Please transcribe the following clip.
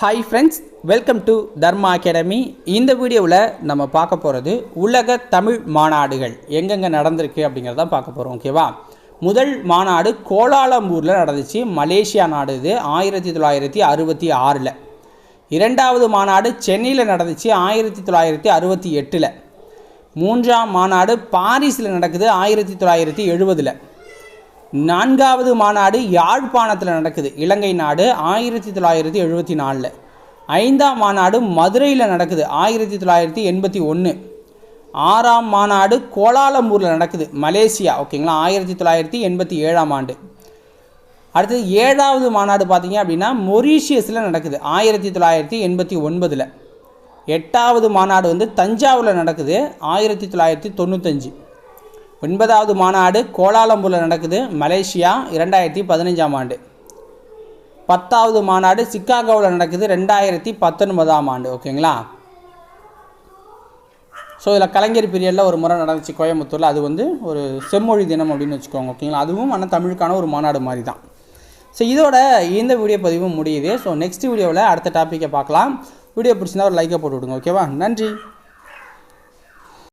Hi friends welcome to Dharma academy இந்த வீடியோவில் நம்ம பார்க்க போகிறது உலக தமிழ் மாநாடுகள். எங்கெங்கே நடந்திருக்கு அப்படிங்கிறத பார்க்க போகிறோம் ஓகேவா முதல் மாநாடு கோலாலம்பூரில் நடந்துச்சு. மலேசியா நாடு இது ஆயிரத்தி தொள்ளாயிரத்தி அறுபத்தி ஆறில். இரண்டாவது மாநாடு சென்னையில் நடந்துச்சு ஆயிரத்தி தொள்ளாயிரத்தி அறுபத்தி எட்டில். மூன்றாம் மாநாடு பாரிஸில் நடக்குது ஆயிரத்தி தொள்ளாயிரத்தி எழுபதில். நான்காவது மாநாடு யாழ்ப்பாணத்தில் நடக்குது. இலங்கை நாடு ஆயிரத்தி தொள்ளாயிரத்தி எழுபத்தி நாலில். ஐந்தாம் மாநாடு மதுரையில் நடக்குது. ஆயிரத்தி தொள்ளாயிரத்தி எண்பத்தி ஒன்று ஆறாம் மாநாடு கோலாலம்பூரில் நடக்குது. மலேசியா ஓகேங்களா? ஆயிரத்தி தொள்ளாயிரத்தி எண்பத்தி ஏழாம் ஆண்டு. அடுத்தது ஏழாவது மாநாடு பார்த்தீங்க அப்படின்னா மொரீஷியஸில் நடக்குது. ஆயிரத்தி தொள்ளாயிரத்தி எண்பத்தி ஒன்பதில். எட்டாவது மாநாடு வந்து தஞ்சாவூரில் நடக்குது. ஆயிரத்தி தொள்ளாயிரத்தி தொண்ணூத்தஞ்சு. ஒன்பதாவது மாநாடு கோலாலம்பூரில் நடக்குது மலேசியா இரண்டாயிரத்தி பதினஞ்சாம் ஆண்டு. பத்தாவது மாநாடு சிக்காகோவில் நடக்குது ரெண்டாயிரத்தி பத்தொன்பதாம் ஆண்டு ஓகேங்களா? ஸோ இதில் கலைஞர் பீரியடில் ஒரு முறை நடந்துச்சு கோயம்புத்தூரில். அது வந்து ஒரு செம்மொழி தினம் அப்படின்னு வச்சுக்கோங்க ஓகேங்களா? அதுவும் ஆனால் தமிழுக்கான ஒரு மாநாடு மாதிரி தான் ஸோ இதோட இந்த வீடியோ பதிவும் முடியுது. ஸோ நெக்ஸ்ட் வீடியோவில் அடுத்த டாப்பிக்கை பார்க்கலாம். வீடியோ பிடிச்சிருந்தா ஒரு லைக்கை போட்டு விடுங்க ஓகேவா? நன்றி.